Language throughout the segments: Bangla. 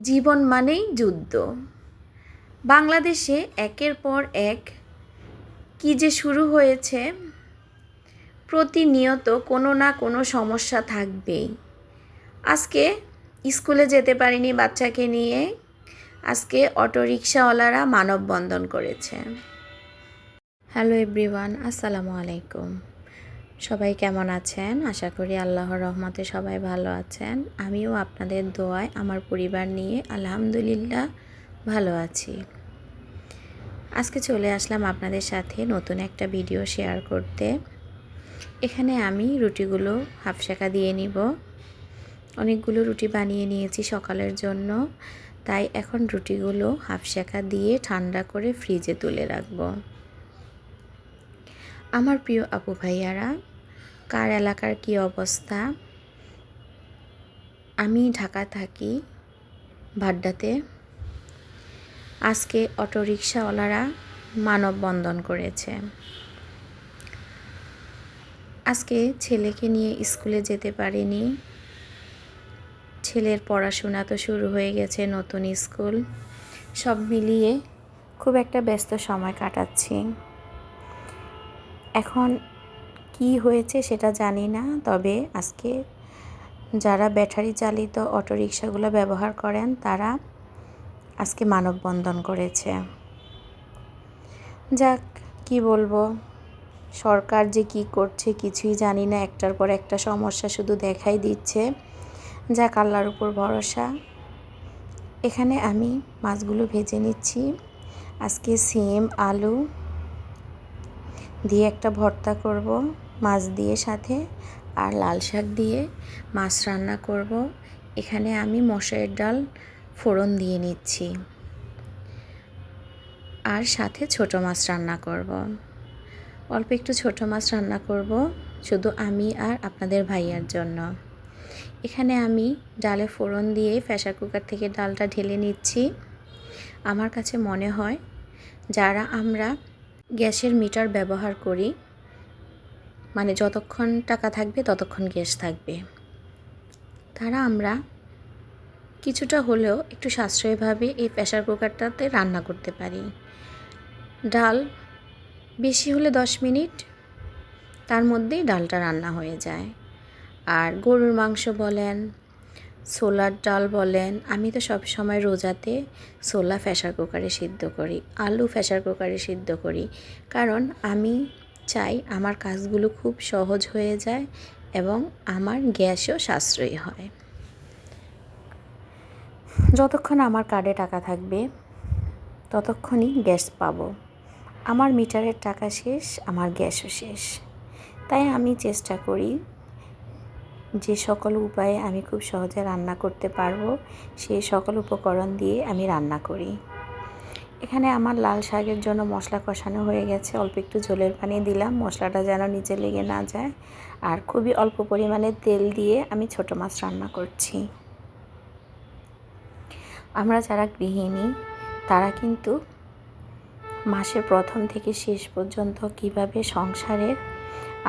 জীবন মানেই যুদ্ধ। বাংলাদেশে একের পর এক কী যে শুরু হয়েছে, প্রতিনিয়ত কোনো না কোনো সমস্যা থাকবেই। আজকে স্কুলে যেতে পারিনি বাচ্চাকে নিয়ে, আজকে অটোরিকশাওয়ালারা মানববন্ধন করেছে। হ্যালো এভরিওয়ান, আসসালামু আলাইকুম। সবাই কেমন আছেন? আশা করি আল্লাহর রহমতে সবাই ভালো আছেন। আমিও আপনাদের দোয়ায় আমার পরিবার নিয়ে আলহামদুলিল্লাহ ভালো আছি। আজকে চলে আসলাম আপনাদের সাথে নতুন একটা ভিডিও শেয়ার করতে। এখানে আমি রুটিগুলো হাফ শেখা দিয়ে নিব। অনেকগুলো রুটি বানিয়ে নিয়েছি সকালের জন্য। তাই এখন রুটিগুলো হাফ শেখা দিয়ে ঠান্ডা করে ফ্রিজে তুলে রাখব। আমার প্রিয় আপু ভাইয়ারা কার এলাকার কি অবস্থা? আমি ঢাকা থাকি, ভাড্ডাতে। আজকে অটোরিকশাওয়ালারা মানববন্ধন করেছে। আজকে ছেলেকে নিয়ে স্কুলে যেতে পারিনি। ছেলের পড়াশোনা তো শুরু হয়ে গেছে, নতুন স্কুল। সব মিলিয়ে খুব একটা ব্যস্ত সময় কাটাচ্ছি। এখন কি হয়েছে সেটা জানি না। তবে আজকে যারা ব্যাটারি চালিত অটোরিকশাগুলো ব্যবহার করেন, তারা আজকে মানববন্ধন করেছে। যাক, কি বলব? সরকার যে কি করছে কিছুই জানি না। একটার পর একটা সমস্যা শুধু দেখাই দিচ্ছে। যাক, আল্লাহর উপর ভরসা। এখানে আমি মাছগুলো ভেজে নিচ্ছি। আজকে সিম, আলু দিয়ে একটা ভর্তা করব। মাছ দিয়ে সাথে আর লাল শাক দিয়ে মাছ রান্না করব। এখানে আমি মশারের ডাল ফোড়ন দিয়ে নিচ্ছি। আর সাথে ছোট মাছ রান্না করব। অল্প একটু ছোট মাছ রান্না করব শুধু আমি আর আপনাদের ভাইয়ার জন্য। এখানে আমি ডালে ফোড়ন দিয়ে প্রেশার কুকার থেকে ডালটা ঢেলে নিচ্ছি। আমার কাছে মনে হয় যারা আমরা গ্যাসের মিটার ব্যবহার করি মানে যতক্ষণ টাকা থাকবে, ততক্ষণ গ্যাস থাকবে। তারা আমরা কিছুটা হলেও একটু সাশ্রয়ীভাবে এই প্রেশার কুকারটাতে রান্না করতে পারি। ডাল বেশি হলে দশ মিনিট, তার মধ্যেই ডালটা রান্না হয়ে যায়। আর গরুর মাংস বলেন, ছোলার ডাল বলেন, আমি তো সব সময় রোজাতে ছোলা প্রেশার কুকারে সিদ্ধ করি, আলু প্রেশার কুকারে সিদ্ধ করি। কারণ আমি চাই আমার কাজগুলো খুব সহজ হয়ে যায় এবং আমার গ্যাসও সাশ্রয়ী হয়। যতক্ষণ আমার কার্ডে টাকা থাকবে, ততক্ষণই গ্যাস পাবো। আমার মিটারের টাকা শেষ, আমার গ্যাসও শেষ। তাই আমি চেষ্টা করি যে সকল উপায়ে আমি খুব সহজে রান্না করতে পারব সেই সকল উপকরণ দিয়ে আমি রান্না করি। এখানে আমার লাল শাকের জন্য মশলা কষানো হয়ে গেছে। অল্প একটু ঝোলের পানি দিলাম, মশলাটা যেন নিচে লেগে না যায়। আর খুবই অল্প পরিমাণে তেল দিয়ে আমি ছোট মাছ রান্না করছি। আমরা যারা গৃহিণী, তারা কিন্তু মাসের প্রথম থেকে শেষ পর্যন্ত কীভাবে সংসারের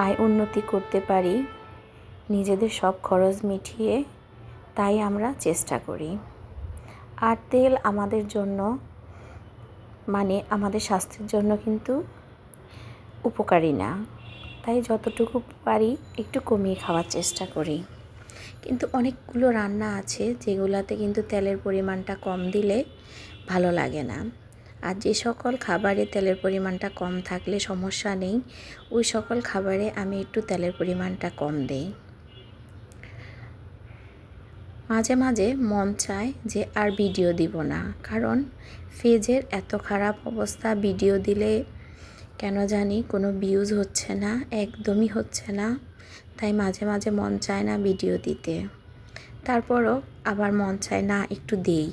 আয় উন্নতি করতে পারি, নিজেদের সব খরচ মিটিয়ে, তাই আমরা চেষ্টা করি। আর তেল আমাদের জন্য মানে আমাদের স্বাস্থ্যের জন্য কিন্তু উপকারী না। তাই যতটুকু পারি একটু কমিয়ে খাওয়ার চেষ্টা করি। কিন্তু অনেকগুলো রান্না আছে যেগুলাতে কিন্তু তেলের পরিমাণটা কম দিলে ভালো লাগে না। আর যে সকল খাবারে তেলের পরিমাণটা কম থাকলে সমস্যা নেই, ওই সকল খাবারে আমি একটু তেলের পরিমাণটা কম দেই। মাঝে মাঝে মন চায় যে আর ভিডিও দিব না। কারণ ফেজের এত খারাপ অবস্থা, ভিডিও দিলে কেন জানি কোনো ভিউজ হচ্ছে না, একদমই হচ্ছে না। তাই মাঝে মাঝে মন চায় না ভিডিও দিতে। তারপরও আবার মন চায়, না, একটু দেই,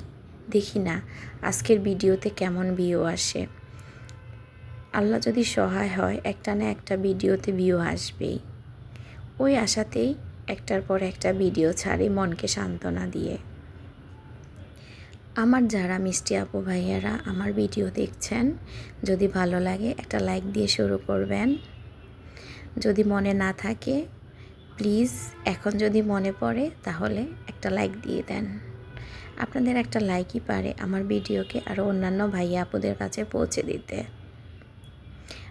দেখি না আজকের ভিডিওতে কেমন ভিউ আসে? আল্লাহ যদি সহায় হয়, একটা না একটা ভিডিওতে ভিউ আসবেই। ওই আশাতেই একটার পর একটা ভিডিও ছাড়ি মনকে সান্ত্বনা দিয়ে। আমার যারা মিষ্টি আপু ভাইয়ারা, আমার ভিডিও দেখছেন, যদি ভালো লাগে একটা লাইক দিয়ে শুরু করবেন। যদি মনে না থাকে, প্লিজ এখন যদি মনে পড়ে তাহলে একটা লাইক দিয়ে দেন। আপনাদের একটা লাইকই পারে আমার ভিডিওকে আরও অন্যান্য ভাইয়া আপুদের কাছে পৌঁছে দিতে।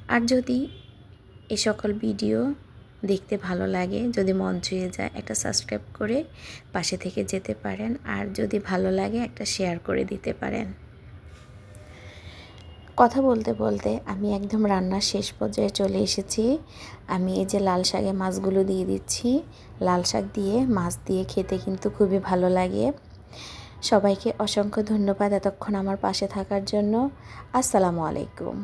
আর যদি এ সকল ভিডিও দেখতে ভালো লাগে, যদি মন ছুঁয়ে যায় একটা সাবস্ক্রাইব করে পাশে থেকে যেতে পারেন, আর যদি ভালো লাগে একটা শেয়ার করে দিতে পারেন। কথা বলতে বলতে আমি একদম রান্নার শেষ পর্যায়ে চলে এসেছি। আমি এই যে লাল শাকে মাছগুলো দিয়ে দিচ্ছি। লাল শাক দিয়ে মাছ দিয়ে খেতে কিন্তু খুবই ভালো লাগে। সবাইকে অসংখ্য ধন্যবাদ এতক্ষণ আমার পাশে থাকার জন্য। আসসালামু আলাইকুম।